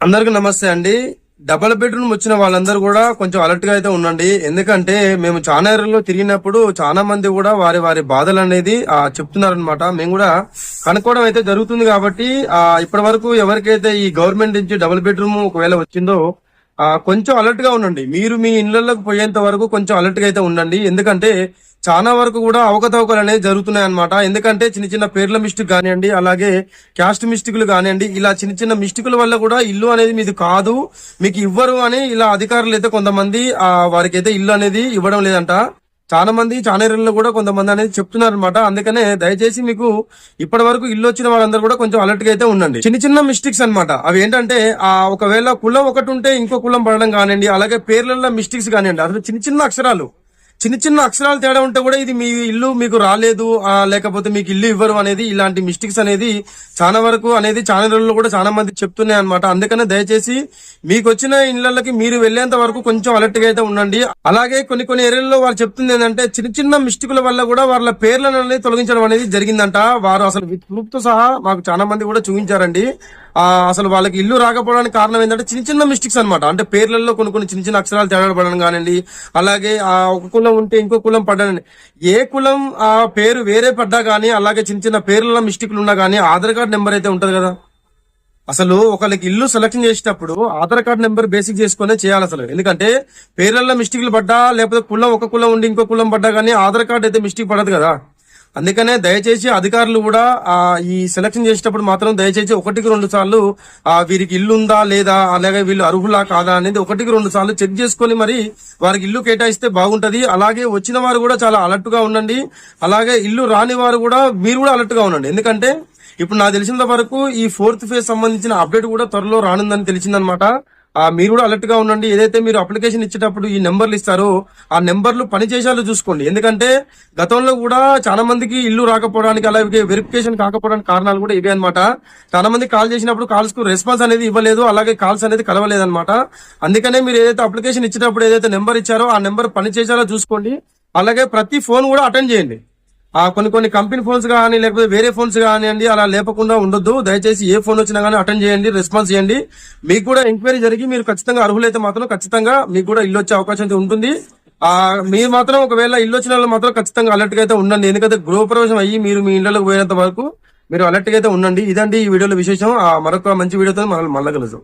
అందరికి నమస్తే అండి. డబల్ బెడ్రూమ్ వచ్చిన వాళ్ళందరూ కూడా కొంచెం అలర్ట్గా అయితే ఉండండి. ఎందుకంటే మేము చాలా ఏరియాలో తిరిగినప్పుడు చాలా మంది కూడా వారి వారి బాధలు అనేది చెప్తున్నారనమాట మేము కూడా కనుక్కోవడం అయితే జరుగుతుంది కాబట్టి ఆ ఇప్పటి వరకు ఎవరికైతే ఈ గవర్నమెంట్ నుంచి డబుల్ బెడ్రూమ్ ఒకవేళ వచ్చిందో ఆ కొంచెం అలర్ట్గా ఉండండి. మీరు మీ ఇళ్ళలోకి పోయేంత వరకు కొంచెం అలర్ట్గా అయితే ఉండండి. ఎందుకంటే చాలా వరకు కూడా అవకతవకలు అనేది జరుగుతున్నాయి అనమాట ఎందుకంటే చిన్న చిన్న పేర్ల మిస్టేక్ కానివ్వండి అలాగే క్యాస్ట్ మిస్టేక్లు కానివ్వండి ఇలా చిన్న చిన్న మిస్టేక్ల వల్ల కూడా ఇల్లు అనేది మీది కాదు. మీకు ఇవ్వరు అని ఇలా అధికారులు అయితే కొంతమంది ఆ వారికి అయితే ఇల్లు అనేది ఇవ్వడం లేదంట. చాలా మంది చాలా కూడా కొంతమంది అనేది చెప్తున్నారు అనమాట అందుకనే దయచేసి మీకు ఇప్పటి వరకు ఇల్లు వచ్చిన వాళ్ళందరూ కూడా కొంచెం అలర్ట్గా అయితే ఉండండి. చిన్న చిన్న మిస్టేక్స్ అన్నమాట. అవి ఏంటంటే ఆ ఒకవేళ కులం ఒకటి ఉంటే ఇంకో కులం పడడం కానివ్వండి అలాగే పేర్లలో మిస్టేక్స్ కానివ్వండి అసలు చిన్న చిన్న అక్షరాలు. చిన్న చిన్న అక్షరాలు తేడా ఉంటే కూడా ఇది మీ ఇల్లు మీకు రాలేదు లేకపోతే మీకు ఇల్లు ఇవ్వరు అనేది ఇలాంటి మిస్టేక్స్ అనేది చాలా వరకు అనేది చాలా రోజుల్లో కూడా చాలా మంది చెప్తున్నాయి అనమాట అందుకనే దయచేసి మీకు వచ్చిన ఇళ్ళకి మీరు వెళ్ళేంత వరకు కొంచెం అలర్ట్గా అయితే ఉండండి. అలాగే కొన్ని కొన్ని ఏరియాల్లో వాళ్ళు చెప్తుంది ఏంటంటే చిన్న చిన్న మిస్టేకుల వల్ల కూడా వాళ్ళ పేర్లను అనేది తొలగించడం అనేది జరిగిందంట. వారు అసలు విత్ ప్రూఫ్తో సహా మాకు చాలా మంది కూడా చూపించారండి. అసలు వాళ్ళకి ఇల్లు రాకపోవడానికి కారణం ఏంటంటే చిన్న చిన్న మిస్టేక్స్ అనమాట అంటే పేర్లలో కొన్ని కొన్ని చిన్న చిన్న అక్షరాలు తేడా పడడం కానివ్వండి అలాగే ఆ ఒక కులం ఉంటే ఇంకో కులం పడ్డానండి ఏ కులం ఆ పేరు వేరే పడ్డా కానీ అలాగే చిన్న చిన్న పేర్లలో మిస్టేక్లు ఉన్నా కానీ ఆధార్ కార్డ్ నెంబర్ అయితే ఉంటుంది కదా. అసలు ఒకరికి ఇల్లు సెలెక్షన్ చేసేటప్పుడు ఆధార్ కార్డ్ నెంబర్ బేసిక్ చేసుకునే చేయాలి అసలు. ఎందుకంటే పేర్లలో మిస్టేక్లు పడ్డా లేకపోతే కులం ఒక కులం ఉండి ఇంకో కులం పడ్డా కానీ ఆధార్ కార్డ్ అయితే మిస్టేక్ పడదు కదా. అందుకనే దయచేసి అధికారులు కూడా ఆ ఈ సెలక్షన్ చేసేటప్పుడు మాత్రం దయచేసి ఒకటికి రెండు సార్లు ఆ వీరికి ఇల్లు ఉందా లేదా అలాగే వీళ్ళు అర్హులా కాదా అనేది ఒకటికి రెండు సార్లు చెక్ చేసుకొని మరి వారికి ఇల్లు కేటాయిస్తే బాగుంటది. అలాగే వచ్చిన వారు కూడా చాలా అలర్ట్గా ఉండండి. అలాగే ఇల్లు రాని వారు కూడా మీరు కూడా అలర్ట్గా ఉండండి. ఎందుకంటే ఇప్పుడు నాకు తెలిసినంత వరకు ఈ ఫోర్త్ ఫేజ్ సంబంధించిన అప్డేట్ కూడా త్వరలో రానుందని తెలిసిందనమాట. మీరు కూడా అలర్ట్గా ఉండండి. ఏదైతే మీరు అప్లికేషన్ ఇచ్చేటప్పుడు ఈ నెంబర్లు ఇస్తారో ఆ నెంబర్లు పనిచేసేలా చూసుకోండి. ఎందుకంటే గతంలో కూడా చాలా మందికి ఇల్లు రాకపోవడానికి అలాగే వెరిఫికేషన్ కాకపోవడానికి కారణాలు కూడా ఇవే అనమాట చాలా మంది కాల్ చేసినప్పుడు కాల్స్కు రెస్పాన్స్ అనేది ఇవ్వలేదు అలాగే కాల్స్ అనేది కలవలేదు అనమాట అందుకనే మీరు ఏదైతే అప్లికేషన్ ఇచ్చేటప్పుడు ఏదైతే నెంబర్ ఇచ్చారో ఆ నెంబర్ పనిచేసేలా చూసుకోండి. అలాగే ప్రతి ఫోన్ కూడా అటెండ్ చేయండి. ఆ కొన్ని కొన్ని కంపెనీ ఫోన్స్ కానీ లేకపోతే వేరే ఫోన్స్ కానివ్వండి అలా లేపకుండా ఉండొద్దు. దయచేసి ఏ ఫోన్ వచ్చినా కానీ అటెండ్ చేయండి రెస్పాన్స్ చేయండి. మీకు కూడా ఎంక్వైరీ జరిగి మీరు ఖచ్చితంగా అర్హులైతే మాత్రం ఖచ్చితంగా మీకు కూడా ఇల్లు వచ్చే అవకాశం అయితే ఉంటుంది. ఆ మీరు మాత్రం ఒకవేళ ఇల్లు వచ్చిన వాళ్ళు మాత్రం ఖచ్చితంగా అలర్ట్గా అయితే ఉండండి. ఎందుకంటే గృహప్రవేశం అయ్యి మీరు మీ ఇళ్ళకు పోయినంత వరకు మీరు అలర్ట్గా అయితే ఉండండి. ఇదండి ఈ వీడియోలో విశేషం. ఆ మరొక మంచి వీడియోతో మనం మళ్ళీ కలుద్దాం.